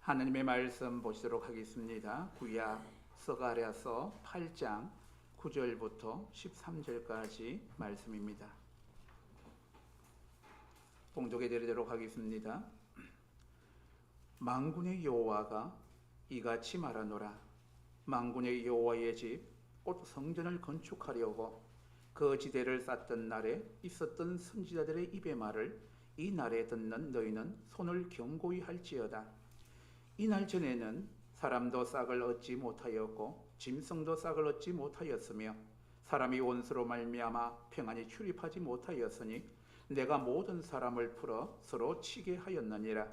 하나님의 말씀 보시도록 하겠습니다. 구약 서가랴서 8장 9절부터 13절까지 말씀입니다. 봉독해 드리도록 하겠습니다. 망군의 여호와가 이같이 말하노라 망군의 여호와의 집 곧 성전을 건축하려고 그 지대를 쌓던 날에 있었던 선지자들의 입의 말을 이 날에 듣는 너희는 손을 경고히 할지어다 이날 전에는 사람도 싹을 얻지 못하였고 짐승도 싹을 얻지 못하였으며 사람이 원수로 말미암아 평안히 출입하지 못하였으니 내가 모든 사람을 풀어 서로 치게 하였느니라.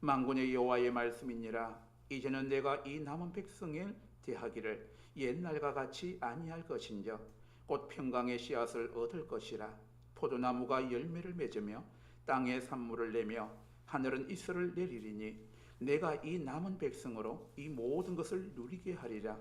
망군의 여호와의 말씀이니라. 이제는 내가 이 남은 백성에 대하기를 옛날과 같이 아니할 것인저 곧 평강의 씨앗을 얻을 것이라. 포도나무가 열매를 맺으며 땅에 산물을 내며 하늘은 이슬을 내리리니 내가 이 남은 백성으로 이 모든 것을 누리게 하리라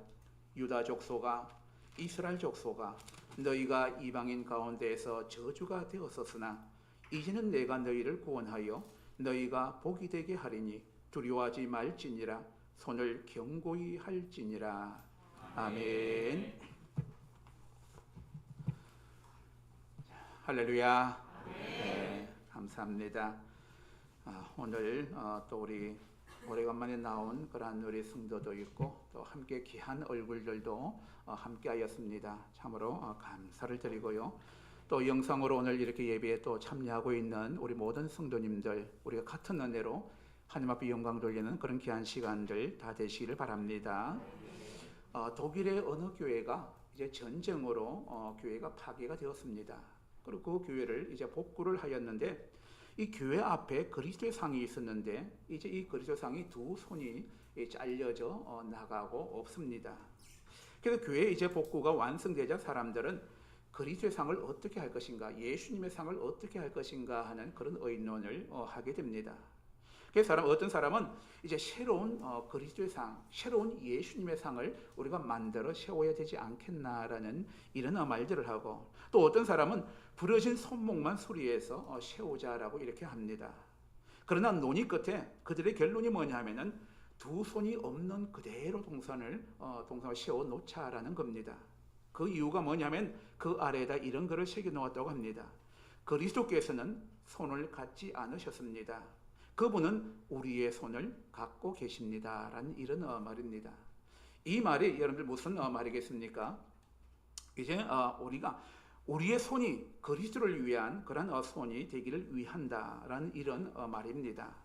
유다 족소가 이스라엘 족소가 너희가 이방인 가운데에서 저주가 되었었으나 이제는 내가 너희를 구원하여 너희가 복이 되게 하리니 두려워하지 말지니라 손을 경고히 할지니라 아멘. 할렐루야. 네, 감사합니다. 아, 오늘 어, 또 우리 오래간만에 나온 그러한 우리 성도도 있고 또 함께 귀한 얼굴들도 어, 함께하였습니다. 참으로 어, 감사를 드리고요. 또 영상으로 오늘 이렇게 예배에 또 참여하고 있는 우리 모든 성도님들 우리가 같은 은혜로 하나님 앞에 영광 돌리는 그런 귀한 시간들 다 되시기를 바랍니다. 어, 독일의 어느 교회가 이제 전쟁으로 어, 교회가 파괴가 되었습니다. 그리고 그 교회를 이제 복구를 하였는데 이 교회 앞에 그리스도의 상이 있었는데 이제 이 그리스도의 상이 두 손이 잘려져 어, 나가고 없습니다. 그래서 교회 이제 복구가 완성되자 사람들은 그리스도의 상을 어떻게 할 것인가, 예수님의 상을 어떻게 할 것인가 하는 그런 의논을 어, 하게 됩니다. 그래서 사람 어떤 사람은 이제 새로운 어, 그리스도의 상, 새로운 예수님의 상을 우리가 만들어 세워야 되지 않겠나라는 이런 어, 말들을 하고 또 어떤 사람은 부러진 손목만 수리해서 어, 세우자라고 이렇게 합니다. 그러나 논의 끝에 그들의 결론이 뭐냐 하면은 두 손이 없는 그대로 동산을 어, 동산을 세워 놓자라는 겁니다. 그 이유가 뭐냐면 그 아래에다 이런 글을 새겨 놓았다고 합니다. 그리스도께서는 손을 갖지 않으셨습니다. 그분은 우리의 손을 갖고 계십니다라는 이런 어, 말입니다. 이 말이 여러분들 무슨 어, 말이겠습니까? 이제 어, 우리가 우리의 손이 그리스도를 위한 그런 어, 손이 되기를 위한다라는 이런 어, 말입니다.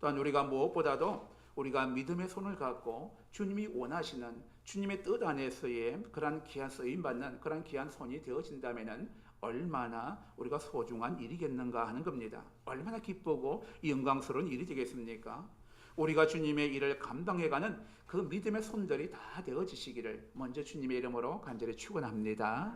또한 우리가 무엇보다도 우리가 믿음의 손을 갖고 주님이 원하시는 주님의 뜻 안에서의 그러한 귀한 쓰임 받는 그러한 귀한 손이 되어진다면은 얼마나 우리가 소중한 일이겠는가 하는 겁니다. 얼마나 기쁘고 영광스러운 일이 되겠습니까? 우리가 주님의 일을 감당해가는 그 믿음의 손들이 다 되어지시기를 먼저 주님의 이름으로 간절히 축원합니다.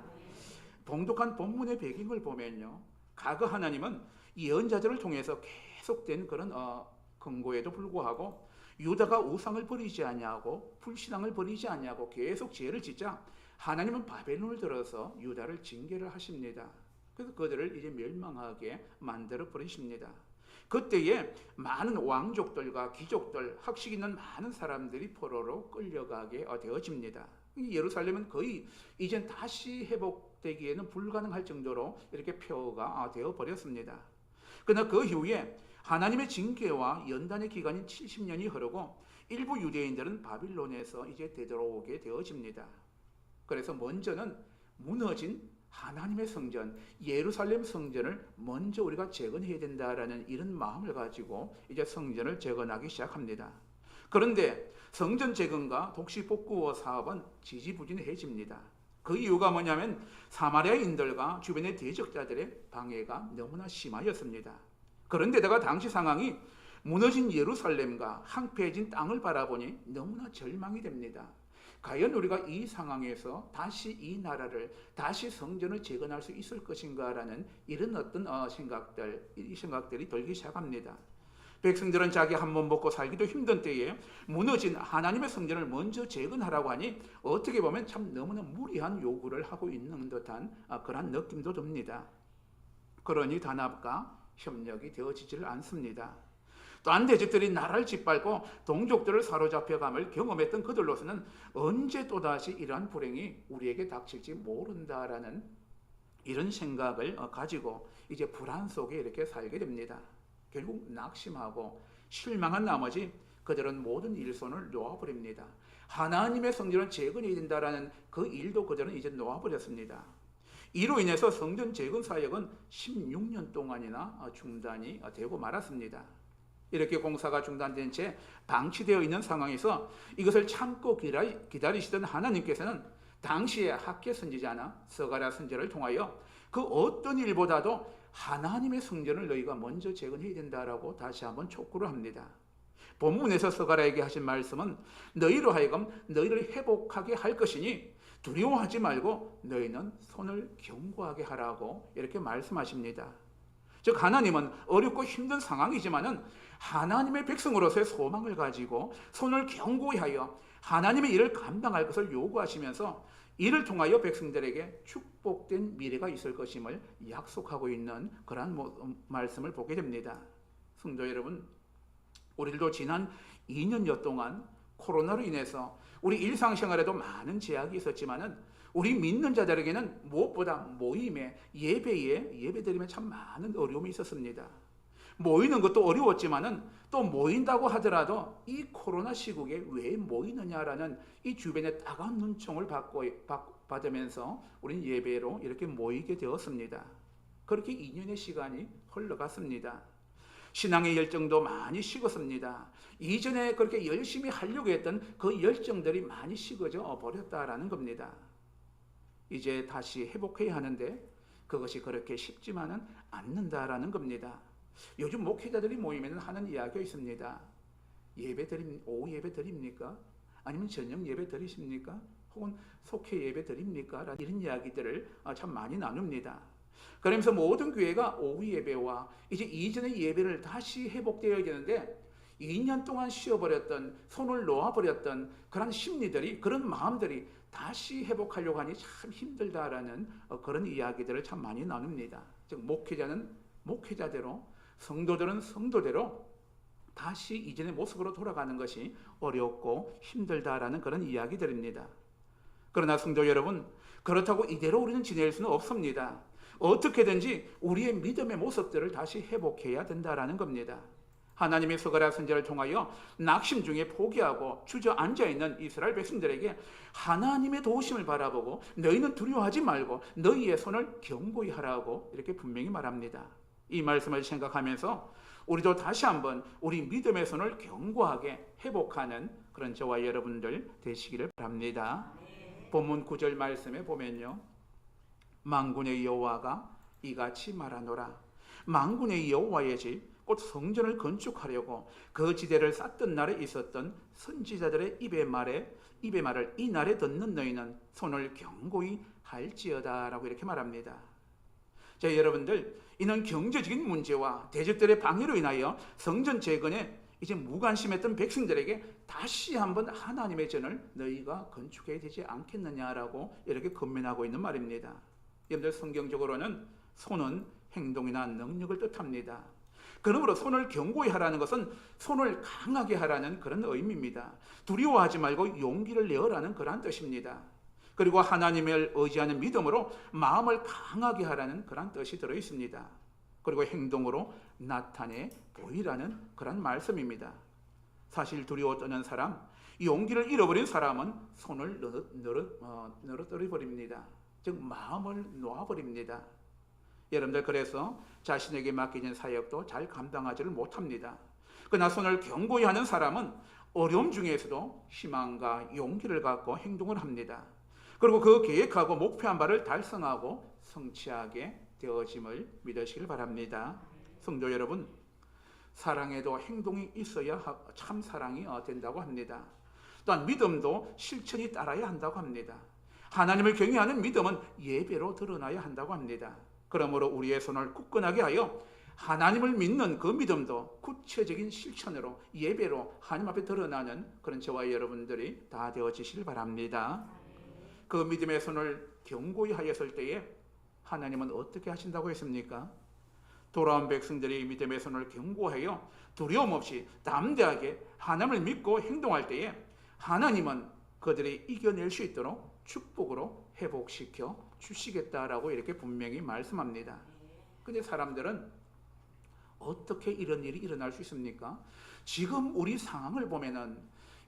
봉독한 본문의 배경을 보면요, 과거 하나님은 예언자들을 통해서 계속된 그런 어, 근거에도 불구하고 유다가 우상을 버리지 아니하고 불신앙을 버리지 아니하고 계속 죄를 짓자 하나님은 바벨론을 들어서 유다를 징계를 하십니다. 그래서 그들을 이제 멸망하게 만들어 버리십니다. 그때에 많은 왕족들과 귀족들, 학식 있는 많은 사람들이 포로로 끌려가게 되어집니다. 예루살렘은 거의 이젠 다시 회복되기에는 불가능할 정도로 이렇게 폐허가 되어 버렸습니다. 그러나 그 이후에 하나님의 징계와 연단의 기간인 70년이 흐르고 일부 유대인들은 바빌론에서 이제 되돌아오게 되어집니다. 그래서 먼저는 무너진 하나님의 성전, 예루살렘 성전을 먼저 우리가 재건해야 된다라는 이런 마음을 가지고 이제 성전을 재건하기 시작합니다. 그런데 성전 재건과 독시 복구어 사업은 지지부진해집니다. 그 이유가 뭐냐면 사마리아인들과 주변의 대적자들의 방해가 너무나 심하였습니다. 그런데다가 당시 상황이 무너진 예루살렘과 황폐해진 땅을 바라보니 너무나 절망이 됩니다. 과연 우리가 이 상황에서 다시 이 나라를 다시 성전을 재건할 수 있을 것인가라는 이런 어떤 어, 생각들 이 생각들이 들기 시작합니다. 백성들은 자기 한 몸 먹고 살기도 힘든 때에 무너진 하나님의 성전을 먼저 재건하라고 하니 어떻게 보면 참 너무나 무리한 요구를 하고 있는 듯한 어, 그런 느낌도 듭니다. 그러니 단합과 협력이 되어지질 않습니다. 또한 대적들이 나라를 짓밟고 동족들을 사로잡혀감을 경험했던 그들로서는 언제 또다시 이러한 불행이 우리에게 닥칠지 모른다라는 이런 생각을 어, 가지고 이제 불안 속에 이렇게 살게 됩니다. 결국 낙심하고 실망한 나머지 그들은 모든 일손을 놓아버립니다. 하나님의 성전을 재건해야 된다라는 그 일도 그들은 이제 놓아버렸습니다. 이로 인해서 성전 재건 사역은 16년 동안이나 어, 중단이 어, 되고 말았습니다. 이렇게 공사가 중단된 채 방치되어 있는 상황에서 이것을 참고 기다리- 기다리시던 하나님께서는 당시에 학계 선지자나 서가랴 선지를 통하여 그 어떤 일보다도 하나님의 성전을 너희가 먼저 재건해야 된다라고 다시 한번 촉구를 합니다. 본문에서 서가랴에게 하신 말씀은 너희로 하여금 너희를 회복하게 할 것이니 두려워하지 말고 너희는 손을 견고하게 하라고 이렇게 말씀하십니다. 즉 하나님은 어렵고 힘든 상황이지만은 하나님의 백성으로서의 소망을 가지고 손을 견고히 하여 하나님의 일을 감당할 것을 요구하시면서 이를 통하여 백성들에게 축복된 미래가 있을 것임을 약속하고 있는 그러한 모- 말씀을 보게 됩니다. 성도 여러분, 우리들도 지난 2년여 동안 코로나로 인해서 우리 일상생활에도 많은 제약이 있었지만은 우리 믿는 자들에게는 무엇보다 모임에 예배에 예배드리면 참 많은 어려움이 있었습니다. 모이는 것도 어려웠지만은 또 모인다고 하더라도 이 코로나 시국에 왜 모이느냐라는 이 주변의 따가운 눈총을 받고 받- 받으면서 우리는 예배로 이렇게 모이게 되었습니다. 그렇게 2년의 시간이 흘러갔습니다. 신앙의 열정도 많이 식었습니다. 이전에 그렇게 열심히 하려고 했던 그 열정들이 많이 식어져 버렸다라는 겁니다. 이제 다시 회복해야 하는데 그것이 그렇게 쉽지만은 않는다라는 겁니다. 요즘 목회자들이 모이면 하는 이야기가 있습니다. 예배 드림 오후 예배 드립니까? 아니면 저녁 예배 드리십니까? 혹은 속회 예배 드립니까? 이런 이야기들을 아, 참 많이 나눕니다. 그러면서 모든 교회가 오후 예배와 이제 이전의 예배를 다시 회복되어야 되는데 2년 동안 쉬어버렸던 손을 놓아버렸던 그런 심리들이 그런 마음들이 다시 회복하려고 하니 참 힘들다라는 어, 그런 이야기들을 참 많이 나눕니다. 즉 목회자는 목회자대로 성도들은 성도대로 다시 이전의 모습으로 돌아가는 것이 어렵고 힘들다라는 그런 이야기들입니다. 그러나 성도 여러분, 그렇다고 이대로 우리는 지낼 수는 없습니다. 어떻게든지 우리의 믿음의 모습들을 다시 회복해야 된다라는 겁니다. 하나님의 서가랴 선지를 통하여 낙심 중에 포기하고 주저앉아 있는 이스라엘 백성들에게 하나님의 도우심을 바라보고 너희는 두려워하지 말고 너희의 손을 견고히 하라고 이렇게 분명히 말합니다. 이 말씀을 생각하면서 우리도 다시 한번 우리 믿음의 손을 견고하게 회복하는 그런 저와 여러분들 되시기를 바랍니다. 본문 9절 말씀에 보면요. 망군의 여호와가 이같이 말하노라. 망군의 여호와의 집 곧 성전을 건축하려고 그 지대를 쌓던 날에 있었던 선지자들의 입의 말에 입의 말을 이 날에 듣는 너희는 손을 견고히 할지어다라고 이렇게 말합니다. 자, 여러분들 이는 경제적인 문제와 대적들의 방해로 인하여 성전 재건에 이제 무관심했던 백성들에게 다시 한번 하나님의 전을 너희가 건축해야 되지 않겠느냐라고 이렇게 건면하고 있는 말입니다. 여러분들 성경적으로는 손은 행동이나 능력을 뜻합니다. 그러므로 손을 견고히 하라는 것은 손을 강하게 하라는 그런 의미입니다. 두려워하지 말고 용기를 내어라는 그러한 뜻입니다. 그리고 하나님을 의지하는 믿음으로 마음을 강하게 하라는 그런 뜻이 들어 있습니다. 그리고 행동으로 나타내 보이라는 그런 말씀입니다. 사실 두려워 떠는 사람, 용기를 잃어버린 사람은 손을 어, 늘어뜨려 버립니다. 즉 마음을 놓아버립니다. 여러분들 그래서 자신에게 맡겨진 사역도 잘 감당하지를 못합니다. 그러나 손을 견고히 하는 사람은 어려움 중에서도 희망과 용기를 갖고 행동을 합니다. 그리고 그 계획하고 목표한 바를 달성하고 성취하게 되어짐을 믿으시길 바랍니다. 성도 여러분, 사랑에도 행동이 있어야 하- 참 사랑이 어, 된다고 합니다. 또한 믿음도 실천이 따라야 한다고 합니다. 하나님을 경외하는 믿음은 예배로 드러나야 한다고 합니다. 그러므로 우리의 손을 굳건하게 하여 하나님을 믿는 그 믿음도 구체적인 실천으로 예배로 하나님 앞에 드러나는 그런 저와 여러분들이 다 되어지시길 바랍니다. 그 믿음의 손을 견고히 하였을 때에 하나님은 어떻게 하신다고 했습니까? 돌아온 백성들이 믿음의 손을 견고하여 두려움 없이 담대하게 하나님을 믿고 행동할 때에 하나님은 그들이 이겨낼 수 있도록 축복으로 회복시켜 주시겠다라고 이렇게 분명히 말씀합니다. 근데 사람들은 어떻게 이런 일이 일어날 수 있습니까? 지금 우리 상황을 보면은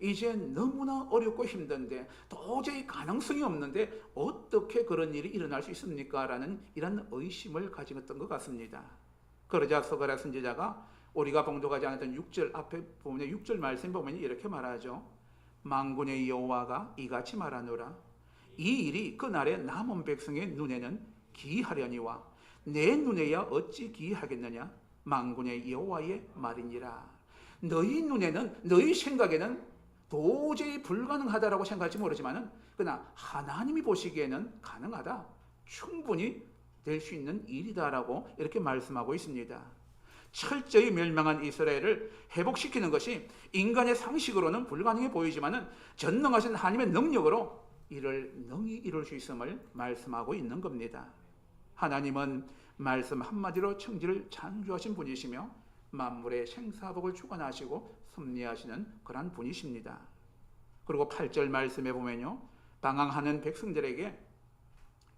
이제 너무나 어렵고 힘든데 도저히 가능성이 없는데 어떻게 그런 일이 일어날 수 있습니까? 라는 이런 의심을 가지었던 것 같습니다. 그러자 서가랴 선지자가 우리가 봉독하지 않았던 6절 앞에 보면 6절 말씀 보면 이렇게 말하죠. 망군의 여호와가 이같이 말하노라. 이 일이 그날에 남은 백성의 눈에는 기하려니와 내 눈에야 어찌 기하겠느냐? 망군의 여호와의 말이니라. 너희 눈에는 너희 생각에는 도저히 불가능하다라고 생각할지 모르지만은 그러나 하나님이 보시기에는 가능하다. 충분히 될 수 있는 일이다라고 이렇게 말씀하고 있습니다. 철저히 멸망한 이스라엘을 회복시키는 것이 인간의 상식으로는 불가능해 보이지만은 전능하신 하나님의 능력으로 이를 능히 이룰 수 있음을 말씀하고 있는 겁니다. 하나님은 말씀 한마디로 청지를 창조하신 분이시며 만물의 생사복을 주관하시고 섭리하시는 그러한 분이십니다. 그리고 8절 말씀에 보면요. 방황하는 백성들에게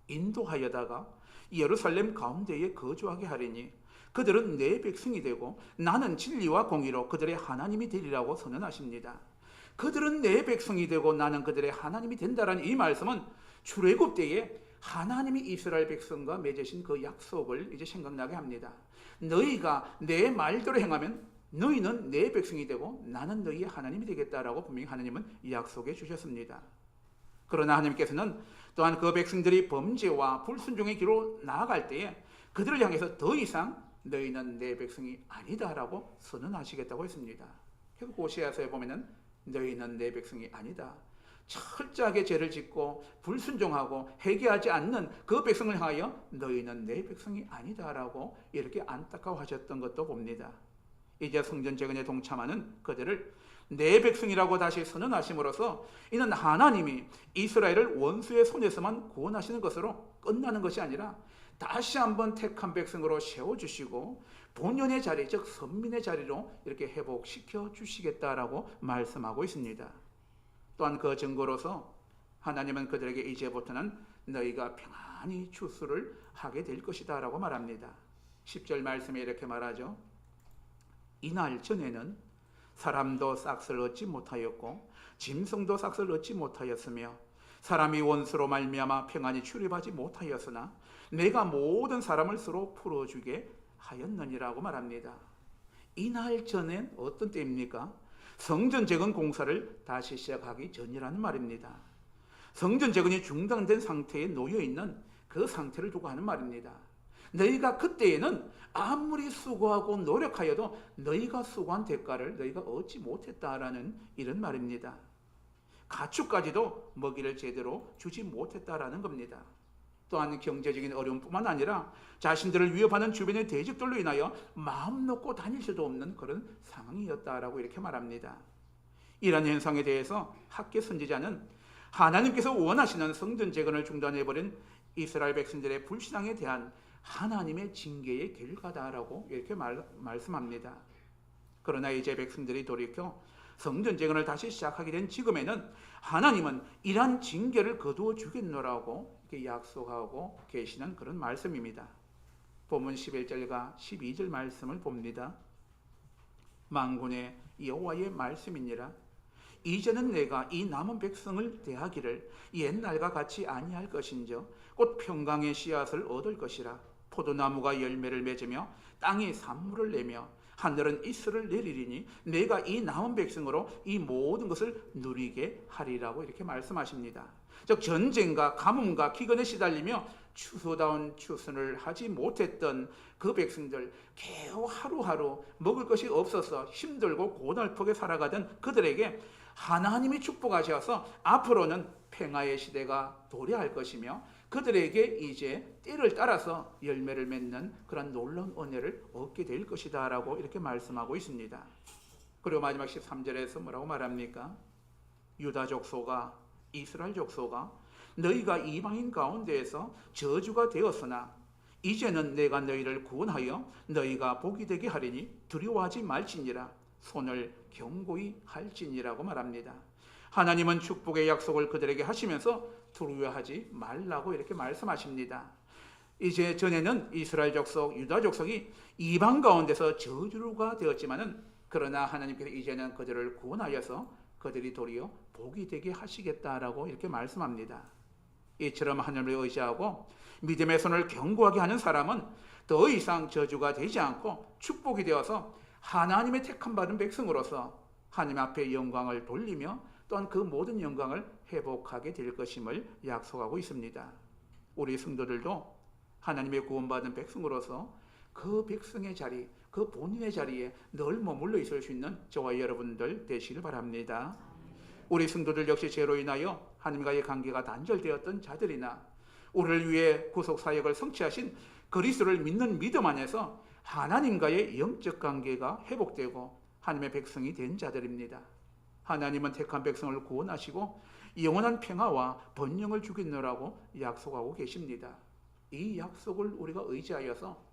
인도하여다가 예루살렘 가운데에 거주하게 하리니 그들은 내 백성이 되고 나는 진리와 공의로 그들의 하나님이 되리라고 선언하십니다. 그들은 내 백성이 되고 나는 그들의 하나님이 된다라는 이 말씀은 출애굽 때에 하나님이 이스라엘 백성과 맺으신 그 약속을 이제 생각나게 합니다. 너희가 내 말대로 행하면 너희는 내 백성이 되고 나는 너희의 하나님이 되겠다라고 분명히 하나님은 약속해 주셨습니다. 그러나 하나님께서는 또한 그 백성들이 범죄와 불순종의 길로 나아갈 때에 그들을 향해서 더 이상 너희는 내 백성이 아니다라고 선언하시겠다고 했습니다. 결국 호시아서에 보면은 너희는 내 백성이 아니다. 철저하게 죄를 짓고 불순종하고 회개하지 않는 그 백성을 향하여 너희는 내 백성이 아니다라고 이렇게 안타까워하셨던 것도 봅니다. 이제 성전 재건에 동참하는 그들을 내 백성이라고 다시 선언하심으로써 이는 하나님이 이스라엘을 원수의 손에서만 구원하시는 것으로 끝나는 것이 아니라 다시 한번 택한 백성으로 세워주시고 본연의 자리, 즉 선민의 자리로 이렇게 회복시켜 주시겠다라고 말씀하고 있습니다. 또한 그 증거로서 하나님은 그들에게 이제부터는 너희가 평안히 추수를 하게 될 것이다 라고 말합니다. 10절 말씀에 이렇게 말하죠. 이날 전에는 사람도 싹을 얻지 못하였고 짐승도 싹을 얻지 못하였으며 사람이 원수로 말미암아 평안히 출입하지 못하였으나 내가 모든 사람을 서로 풀어주게 하였느니라고 말합니다. 이날 전엔 어떤 때입니까? 성전 재건 공사를 다시 시작하기 전이라는 말입니다. 성전 재건이 중단된 상태에 놓여 있는 그 상태를 두고 하는 말입니다. 너희가 그때에는 아무리 수고하고 노력하여도 너희가 수고한 대가를 너희가 얻지 못했다라는 이런 말입니다. 가축까지도 먹이를 제대로 주지 못했다라는 겁니다. 또한 경제적인 어려움뿐만 아니라 자신들을 위협하는 주변의 대적들로 인하여 마음 놓고 다닐 수도 없는 그런 상황이었다라고 이렇게 말합니다. 이런 현상에 대해서 학계 선지자는 하나님께서 원하시는 성전 재건을 중단해버린 이스라엘 백성들의 불신앙에 대한 하나님의 징계의 결과다라고 이렇게 말, 말씀합니다. 그러나 이제 백성들이 돌이켜 성전 재건을 다시 시작하게 된 지금에는 하나님은 이러한 징계를 거두어 주겠노라고 이렇게 약속하고 계시는 그런 말씀입니다. 본문 11절과 12절 말씀을 봅니다. 만군의 여호와의 말씀이니라 이제는 내가 이 남은 백성을 대하기를 옛날과 같이 아니할 것인저 곧 평강의 씨앗을 얻을 것이라 포도나무가 열매를 맺으며 땅이 산물을 내며 하늘은 이슬을 내리리니 내가 이 남은 백성으로 이 모든 것을 누리게 하리라고 이렇게 말씀하십니다. 즉 전쟁과 가뭄과 기근에 시달리며 추소다운 추순을 하지 못했던 그 백성들 겨우 하루하루 먹을 것이 없어서 힘들고 고달프게 살아가던 그들에게 하나님이 축복하셔서 앞으로는 평화의 시대가 도래할 것이며 그들에게 이제 때를 따라서 열매를 맺는 그런 놀라운 은혜를 얻게 될 것이다 라고 이렇게 말씀하고 있습니다. 그리고 마지막 13절에서 뭐라고 말합니까? 유다 족소가 이스라엘 족소가 너희가 이방인 가운데에서 저주가 되었으나 이제는 내가 너희를 구원하여 너희가 복이 되게 하리니 두려워하지 말지니라 손을 경고히 할지니라고 말합니다. 하나님은 축복의 약속을 그들에게 하시면서 두려워하지 말라고 이렇게 말씀하십니다. 이제 전에는 이스라엘 족속, 유다 족속이 이방 가운데서 저주가 되었지만은 그러나 하나님께서 이제는 그들을 구원하여서 그들이 도리어 복이 되게 하시겠다라고 이렇게 말씀합니다. 이처럼 하나님을 의지하고 믿음의 손을 견고하게 하는 사람은 더 이상 저주가 되지 않고 축복이 되어서 하나님의 택함 받은 백성으로서 하나님 앞에 영광을 돌리며 또한 그 모든 영광을 회복하게 될 것임을 약속하고 있습니다. 우리 성도들도 하나님의 구원받은 백성으로서 그 백성의 자리, 그 본인의 자리에 늘 머물러 있을 수 있는 저와 여러분들 되시길 바랍니다. 우리 성도들 역시 죄로 인하여 하나님과의 관계가 단절되었던 자들이나 우리를 위해 구속 사역을 성취하신 그리스도를 믿는 믿음 안에서 하나님과의 영적 관계가 회복되고 하나님의 백성이 된 자들입니다. 하나님은 택한 백성을 구원하시고 영원한 평화와 번영을 주겠노라고 약속하고 계십니다. 이 약속을 우리가 의지하여서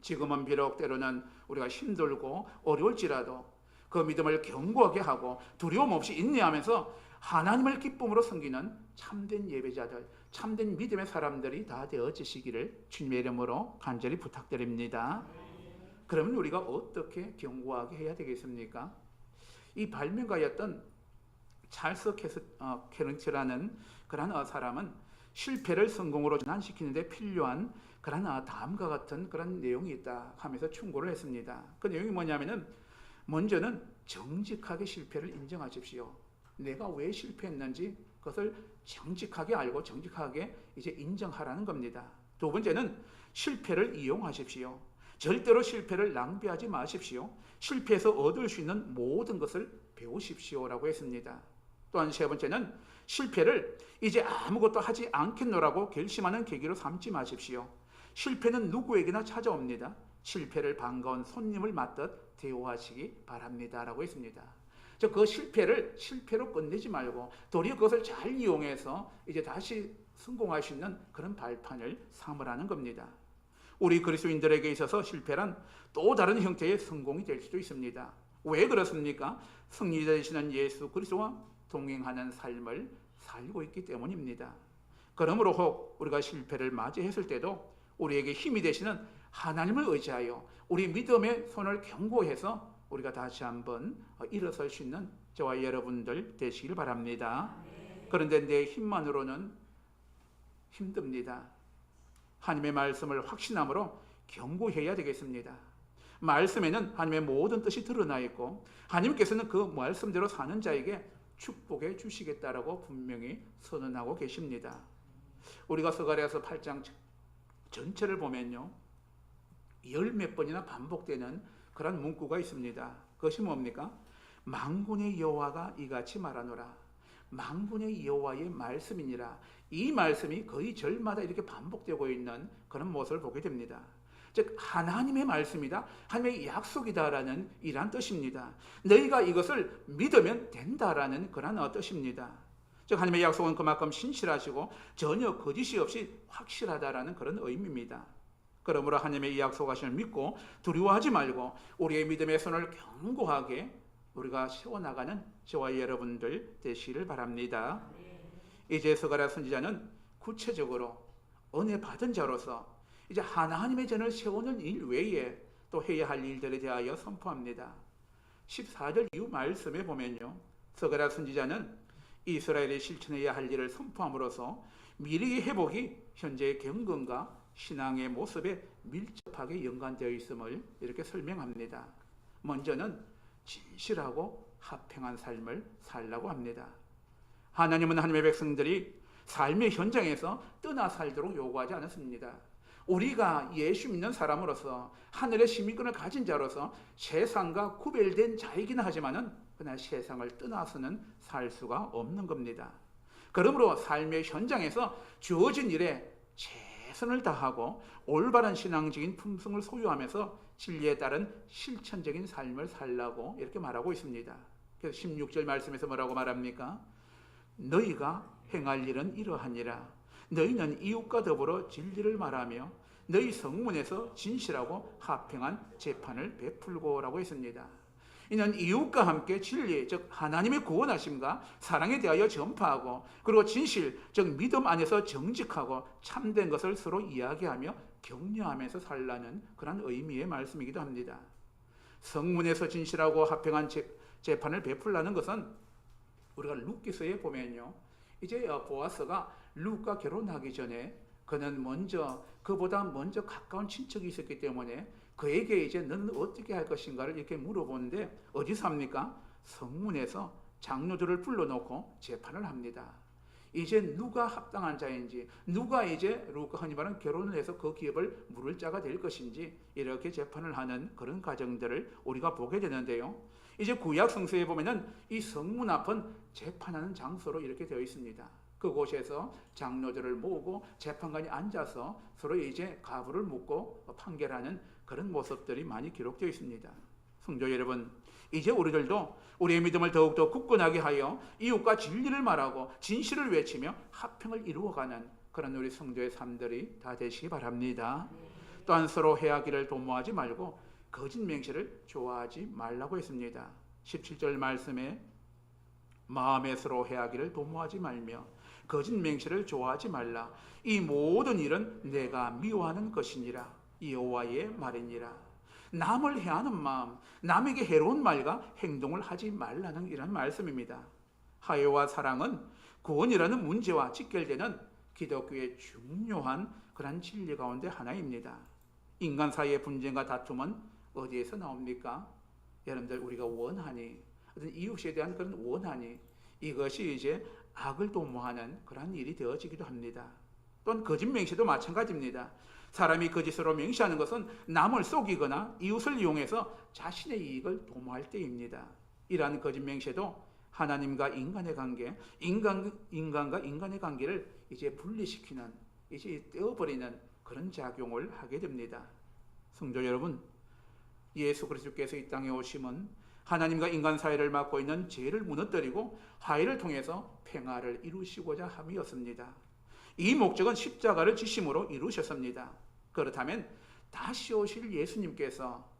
지금은 비록 때로는 우리가 힘들고 어려울지라도 그 믿음을 견고하게 하고 두려움 없이 인내하면서 하나님을 기쁨으로 섬기는 참된 예배자들, 참된 믿음의 사람들이 다 되어지시기를 주님의 이름으로 간절히 부탁드립니다. 그러면 우리가 어떻게 견고하게 해야 되겠습니까? 이 발명가였던 찰스 어, 캐런치라는 그런 어, 사람은 실패를 성공으로 전환시키는데 필요한 어, 다음과 같은 그런 내용이 있다 하면서 충고를 했습니다. 그 내용이 뭐냐면은 먼저는 정직하게 실패를 인정하십시오. 내가 왜 실패했는지 그것을 정직하게 알고 정직하게 이제 인정하라는 겁니다. 두 번째는 실패를 이용하십시오. 절대로 실패를 낭비하지 마십시오. 실패해서 얻을 수 있는 모든 것을 배우십시오라고 했습니다. 또한 세 번째는 실패를 이제 아무것도 하지 않겠노라고 결심하는 계기로 삼지 마십시오. 실패는 누구에게나 찾아옵니다. 실패를 반가운 손님을 맞듯 대우하시기 바랍니다 라고 했습니다. 그 실패를 실패로 끝내지 말고 도리어 그것을 잘 이용해서 이제 다시 성공할 수 있는 그런 발판을 삼으라는 겁니다. 우리 그리스도인들에게 있어서 실패란 또 다른 형태의 성공이 될 수도 있습니다. 왜 그렇습니까? 승리자 되시는 예수 그리스도와 동행하는 삶을 살고 있기 때문입니다. 그러므로 혹 우리가 실패를 맞이했을 때도 우리에게 힘이 되시는 하나님을 의지하여 우리 믿음의 손을 견고해서 우리가 다시 한번 일어설 수 있는 저와 여러분들 되시길 바랍니다. 그런데 내 힘만으로는 힘듭니다. 하나님의 말씀을 확신함으로 경고해야 되겠습니다. 말씀에는 하나님의 모든 뜻이 드러나 있고 하나님께서는 그 말씀대로 사는 자에게 축복해 주시겠다라고 분명히 선언하고 계십니다. 우리가 서가랴서 8장 전체를 보면요. 열 몇 번이나 반복되는 그런 문구가 있습니다. 그것이 뭡니까? 망군의 여호와가 이같이 말하노라. 망군의 여호와의 말씀이니라. 이 말씀이 거의 절마다 이렇게 반복되고 있는 그런 모습을 보게 됩니다. 즉 하나님의 말씀이다. 하나님의 약속이다라는 이란 뜻입니다. 너희가 이것을 믿으면 된다라는 그런 뜻입니다. 즉 하나님의 약속은 그만큼 신실하시고 전혀 거짓이 없이 확실하다라는 그런 의미입니다. 그러므로 하나님의 이 약속하심을 믿고 두려워하지 말고 우리의 믿음의 손을 견고하게 우리가 세워나가는 저와 여러분들 되시기를 바랍니다. 이제 서가랴 선지자는 구체적으로 은혜 받은 자로서 이제 하나님의 전을 세우는 일 외에 또 해야 할 일들에 대하여 선포합니다. 14절 이후 말씀에 보면요. 서가랴 선지자는 이스라엘이 실천해야 할 일을 선포함으로써 미래의 회복이 현재의 경건과 신앙의 모습에 밀접하게 연관되어 있음을 이렇게 설명합니다. 먼저는 진실하고 합평한 삶을 살라고 합니다. 하나님은 하나님의 백성들이 삶의 현장에서 떠나 살도록 요구하지 않았습니다. 우리가 예수 믿는 사람으로서 하늘의 시민권을 가진 자로서 세상과 구별된 자이긴 하지만은 그러나 세상을 떠나서는 살 수가 없는 겁니다. 그러므로 삶의 현장에서 주어진 일에 최선을 다하고 올바른 신앙적인 품성을 소유하면서 진리에 따른 실천적인 삶을 살라고 이렇게 말하고 있습니다. 그래서 16절 말씀에서 뭐라고 말합니까? 너희가 행할 일은 이러하니라. 너희는 이웃과 더불어 진리를 말하며 너희 성문에서 진실하고 합평한 재판을 베풀고라고 했습니다. 이는 이웃과 함께 진리, 즉 하나님의 구원하심과 사랑에 대하여 전파하고 그리고 진실, 즉 믿음 안에서 정직하고 참된 것을 서로 이야기하며 격려하면서 살라는 그런 의미의 말씀이기도 합니다. 성문에서 진실하고 합평한 재, 재판을 베풀라는 것은 우리가 룻기서에 보면요. 이제 어, 보아스가 룻과 결혼하기 전에 그는 먼저 그보다 먼저 가까운 친척이 있었기 때문에 그에게 이제 너는 어떻게 할 것인가를 이렇게 물어보는데 어디서 합니까? 성문에서 장로들을 불러놓고 재판을 합니다. 이제 누가 합당한 자인지 누가 이제 흔히 말하는 결혼을 해서 그 기업을 물을 자가 될 것인지 이렇게 재판을 하는 그런 과정들을 우리가 보게 되는데요. 이제 구약 성서에 보면은 이 성문 앞은 재판하는 장소로 이렇게 되어 있습니다. 그곳에서 장로들을 모으고 재판관이 앉아서 서로 이제 가부를 묻고 판결하는 그런 모습들이 많이 기록되어 있습니다. 성도 여러분, 이제 우리들도 우리의 믿음을 더욱더 굳건하게 하여 이웃과 진리를 말하고 진실을 외치며 합평을 이루어가는 그런 우리 성도의 삶들이 다 되시기 바랍니다. 또한 서로 해하기를 도모하지 말고 거짓 맹세를 좋아하지 말라고 했습니다. 17절 말씀에 마음에 서로 해하기를 도모하지 말며 거짓 맹세를 좋아하지 말라. 이 모든 일은 내가 미워하는 것이니라. 여호와의 말이니라. 남을 해하는 마음, 남에게 해로운 말과 행동을 하지 말라는 이런 말씀입니다. 하여와 사랑은 구원이라는 문제와 직결되는 기독교의 중요한 그런 진리 가운데 하나입니다. 인간 사이의 분쟁과 다툼은 어디에서 나옵니까? 여러분들 우리가 원하니 어떤 이웃에 대한 그런 원하니 이것이 이제 악을 도모하는 그러한 일이 되어지기도 합니다. 또는 거짓 맹세도 마찬가지입니다. 사람이 거짓으로 맹세하는 것은 남을 속이거나 이웃을 이용해서 자신의 이익을 도모할 때입니다. 이러한 거짓 맹세도 하나님과 인간의 관계, 인간, 인간과 인간의 관계를 이제 분리시키는, 이제 떼어버리는 그런 작용을 하게 됩니다. 성도 여러분, 예수 그리스도께서 이 땅에 오심은 하나님과 인간 사이를 맡고 있는 죄를 무너뜨리고 화해를 통해서 평화를 이루시고자 함이었습니다. 이 목적은 십자가를 지심으로 이루셨습니다. 그렇다면 다시 오실 예수님께서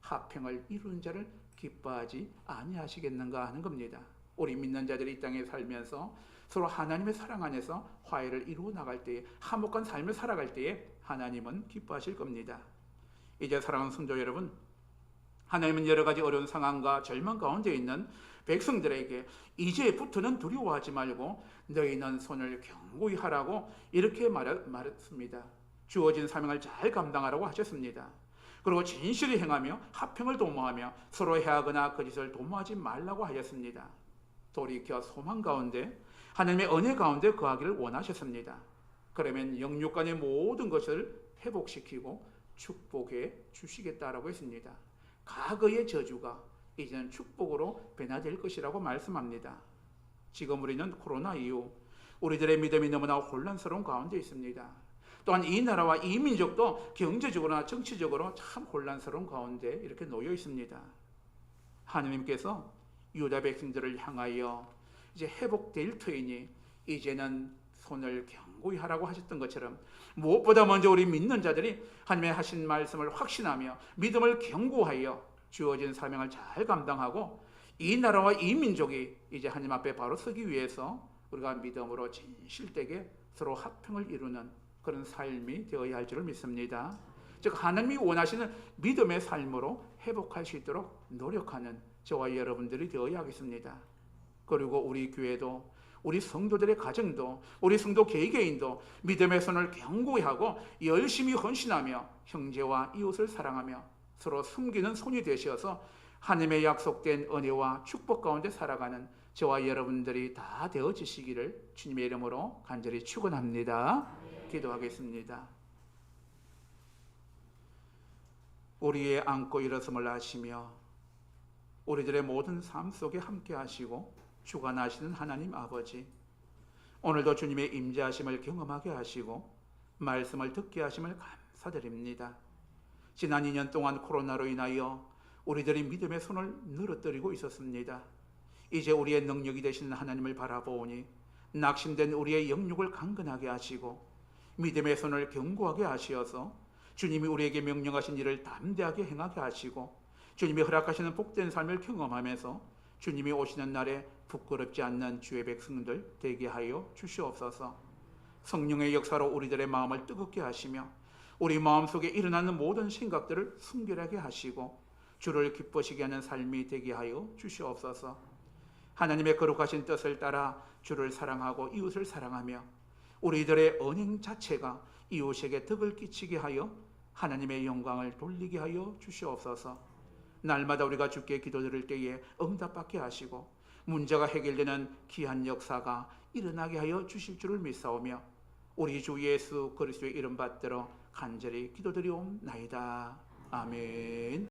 화평을 이루는 자를 기뻐하지 아니하시겠는가 하는 겁니다. 우리 믿는 자들이 이 땅에 살면서 서로 하나님의 사랑 안에서 화해를 이루어 나갈 때에 화목한 삶을 살아갈 때에 하나님은 기뻐하실 겁니다. 이제 사랑하는 성도 여러분, 하나님은 여러 가지 어려운 상황과 절망 가운데 있는 백성들에게 이제부터는 두려워하지 말고 너희는 손을 경고히 하라고 이렇게 말했습니다. 주어진 사명을 잘 감당하라고 하셨습니다. 그리고 진실히 행하며 합평을 도모하며 서로 해하거나 거짓을 도모하지 말라고 하셨습니다. 돌이켜 소망 가운데 하나님의 은혜 가운데 거하기를 원하셨습니다. 그러면 영육 간의 모든 것을 회복시키고 축복해 주시겠다라고 했습니다. 과거의 저주가 이제는 축복으로 변화될 것이라고 말씀합니다. 지금 우리는 코로나 이후 우리들의 믿음이 너무나 혼란스러운 가운데 있습니다. 또한 이 나라와 이 민족도 경제적으로나 정치적으로 참 혼란스러운 가운데 이렇게 놓여 있습니다. 하느님께서 유다 백성들을 향하여 이제 회복될 터이니 이제는 손을 경 고히 하라고 하셨던 것처럼 무엇보다 먼저 우리 믿는 자들이 하나님의 하신 말씀을 확신하며 믿음을 경고하여 주어진 사명을 잘 감당하고 이 나라와 이 민족이 이제 하나님 앞에 바로 서기 위해서 우리가 믿음으로 진실되게 서로 합평을 이루는 그런 삶이 되어야 할 줄을 믿습니다. 즉 하나님이 원하시는 믿음의 삶으로 회복할 수 있도록 노력하는 저와 여러분들이 되어야 하겠습니다. 그리고 우리 교회도 우리 성도들의 가정도 우리 성도 개개인도 믿음의 손을 견고히 하고 열심히 헌신하며 형제와 이웃을 사랑하며 서로 숨기는 손이 되셔서 하나님의 약속된 은혜와 축복 가운데 살아가는 저와 여러분들이 다 되어지시기를 주님의 이름으로 간절히 축원합니다. 기도하겠습니다. 우리의 안고 일어섬을 아시며 우리들의 모든 삶 속에 함께 하시고 주관하시는 하나님 아버지 오늘도 주님의 임재하심을 경험하게 하시고 말씀을 듣게 하심을 감사드립니다. 지난 2년 동안 코로나로 인하여 우리들이 믿음의 손을 늘어뜨리고 있었습니다. 이제 우리의 능력이 되시는 하나님을 바라보니 낙심된 우리의 영육을 강건하게 하시고 믿음의 손을 견고하게 하시어서 주님이 우리에게 명령하신 일을 담대하게 행하게 하시고 주님이 허락하시는 복된 삶을 경험하면서 주님이 오시는 날에 부끄럽지 않는 주의 백성들 되게 하여 주시옵소서. 성령의 역사로 우리들의 마음을 뜨겁게 하시며 우리 마음속에 일어나는 모든 생각들을 순결하게 하시고 주를 기쁘시게 하는 삶이 되게 하여 주시옵소서. 하나님의 거룩하신 뜻을 따라 주를 사랑하고 이웃을 사랑하며 우리들의 언행 자체가 이웃에게 덕을 끼치게 하여 하나님의 영광을 돌리게 하여 주시옵소서. 날마다 우리가 주께 기도드릴 때에 응답받게 하시고 문제가 해결되는 귀한 역사가 일어나게 하여 주실 줄을 믿사오며 우리 주 예수 그리스도의 이름 받들어 간절히 기도드리옵나이다. 아멘.